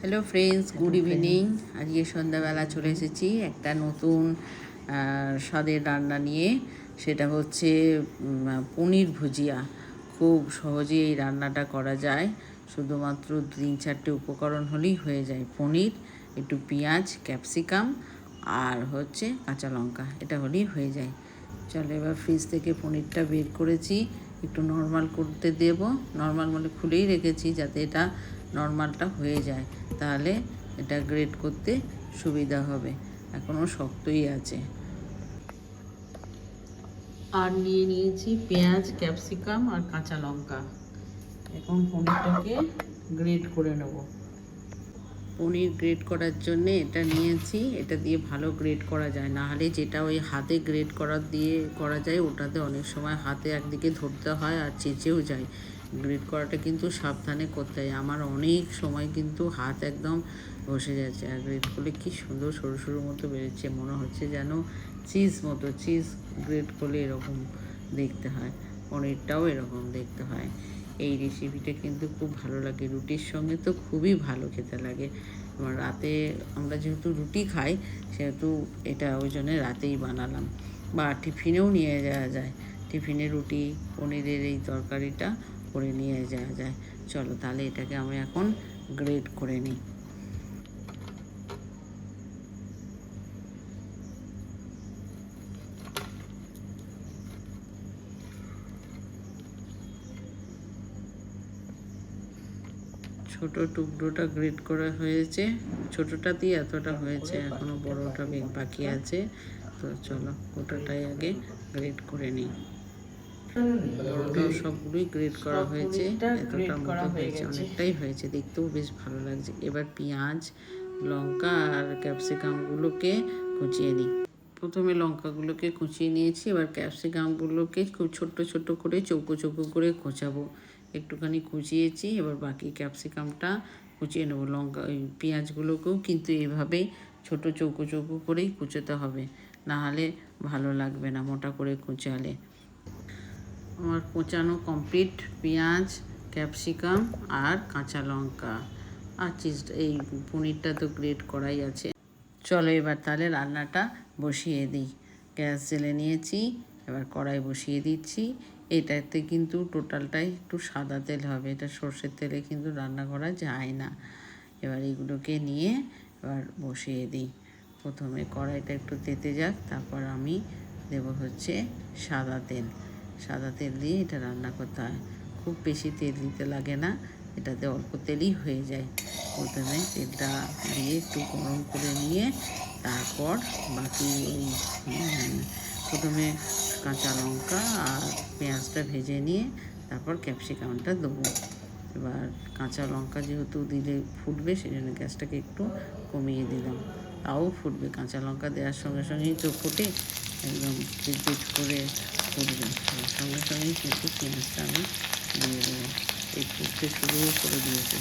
Hello friends good evening আজকে সন্ধ্যাবেলা চলে এসেছি একটা নতুন স্বাদের রান্না নিয়ে। সেটা হচ্ছে পনির ভুজিয়া। খুব সহজে এই রান্নাটা করা যায়। শুধুমাত্র তিন চারটে উপকরণ হলেই হয়ে যায় পনির একটু পেঁয়াজ ক্যাপসিকাম আর হচ্ছে কাঁচা লঙ্কা। এটা হলেই হয়ে যায়। চলো এবার ফ্রিজ থেকে পনিরটা বের করেছি। একটু নর্মাল করতে দেব। নর্মাল মানে খুলেই রেখেছি যাতে এটা নর্মালটা হয়ে যায়, তাহলে এটা গ্রেড করতে সুবিধা হবে। এখনও শক্তই আছে। আর নিয়ে নিয়েছি পেঁয়াজ, ক্যাপসিকাম আর কাঁচা লঙ্কা। এখন পনিরটাকে গ্রেড করে নেব। পনির গ্রেড করার জন্যে এটা নিয়েছি। এটা দিয়ে ভালো গ্রেড করা যায়। না হলে যেটা ওই হাতে গ্রেড করার দিয়ে করা যায়, ওটাতে অনেক সময় হাতে একদিকে ধরতে হয় আর চেঁচেও যায়। গ্রেড করাটা কিন্তু সাবধানে করতে হয়। আমার অনেক সময় কিন্তু হাত একদম বসে যাচ্ছে। আর গ্রেড করলে কী সুন্দর সরু সরু মতো বেরোচ্ছে। মনে হচ্ছে যেন চিজ মতো। চিজ গ্রেড করলে এরকম দেখতে হয়। পনিরটাও এরকম দেখতে হয়। এই রেসিপিটা কিন্তু খুব ভালো লাগে। রুটির সঙ্গে তো খুবই ভালো খেতে লাগে। রাতে আমরা যেহেতু রুটি খাই, সেহেতু এটা ওই জন্য রাতেই বানালাম। বা টিফিনেও নিয়ে যাওয়া যায়। টিফিনে রুটি, পনিরের এই তরকারিটা করে নিয়ে যাওয়া যায়। চলো তাহলে এটাকে আমি এখন গ্রেড করে নিই। ছোট টুকরোটা গ্রেড করা হয়েছে। ছোটটাতেই এতটা হয়েছে এখনও বড়টা বে- বাকি আছে। তো চলো গোটাটাই আগে গ্রেড করে নিই। বড়টাও সবগুলোই গ্রেড করা হয়েছে এতটা মতো হয়েছে। অনেকটাই হয়েছে দেখতেও বেশ ভালো লাগছে। এবার পেঁয়াজ লঙ্কা আর ক্যাপসিকামগুলোকে কুচিয়ে নিই। প্রথমে লঙ্কাগুলোকে কুচিয়ে নিয়েছি এবার ক্যাপসিকামগুলোকে খুব ছোট্ট ছোট্ট করে চৌকো চৌকো করে কোচাবো। একটুখানি কুচিয়েছি, এবার বাকি ক্যাপসিকামটা কুচিয়ে নেব। লঙ্কা, ওই পেঁয়াজগুলোকেও কিন্তু এভাবেই ছোট চৌকো চৌকো করেই কুচোতে হবে, না হলে ভালো লাগবে না মোটা করে কুচালে। আমার কোচানো কমপ্লিট পেঁয়াজ, ক্যাপসিকাম আর কাঁচা লঙ্কা। আর চিজ এই পনিরটা তো গ্রেট করাই আছে। চলো এবার তাহলে রান্নাটা বসিয়ে দিই। গ্যাস জেলে নিয়েছি, এবার কড়াই বসিয়ে দিচ্ছি। এটাতে কিন্তু টোটালটাই একটু সাদা তেল হবে। এটা সর্ষের তেলে কিন্তু রান্না করা যায় না। এবার এগুলোকে নিয়ে এবার বসিয়ে দিই। প্রথমে কড়াইটা একটু তেতে যাক তারপর আমি দেব হচ্ছে সাদা তেল। সাদা তেল দিয়ে এটা রান্না করতে হয়। খুব বেশি তেল দিতে লাগে না এটাতে অল্প তেলই হয়ে যায়। প্রথমে তেলটা দিয়ে একটু গরম করে নিয়ে তারপর বাকি উম, প্রথমে কাঁচা লঙ্কা আর পেঁয়াজটা ভেজে নিয়ে তারপর ক্যাপসিকামটা দেবো। এবার কাঁচা লঙ্কা যেহেতু দিলে ফুটবে সেই জন্য গ্যাসটাকে একটু কমিয়ে দিলাম। তাও ফুটবে। কাঁচা লঙ্কা দেওয়ার সঙ্গে সঙ্গেই তো ফোটে, একদম চিটচিট করে ফুটবে। সঙ্গে সঙ্গেই কিন্তু পেঁয়াজটা আমি দিয়ে দেবো। এই ফুটতে শুরুও করে দিয়েছে।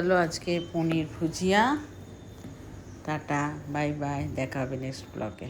গেল আজকে paneer bhujia. Tata bye bye দেখা হবে নেক্সট ব্লগে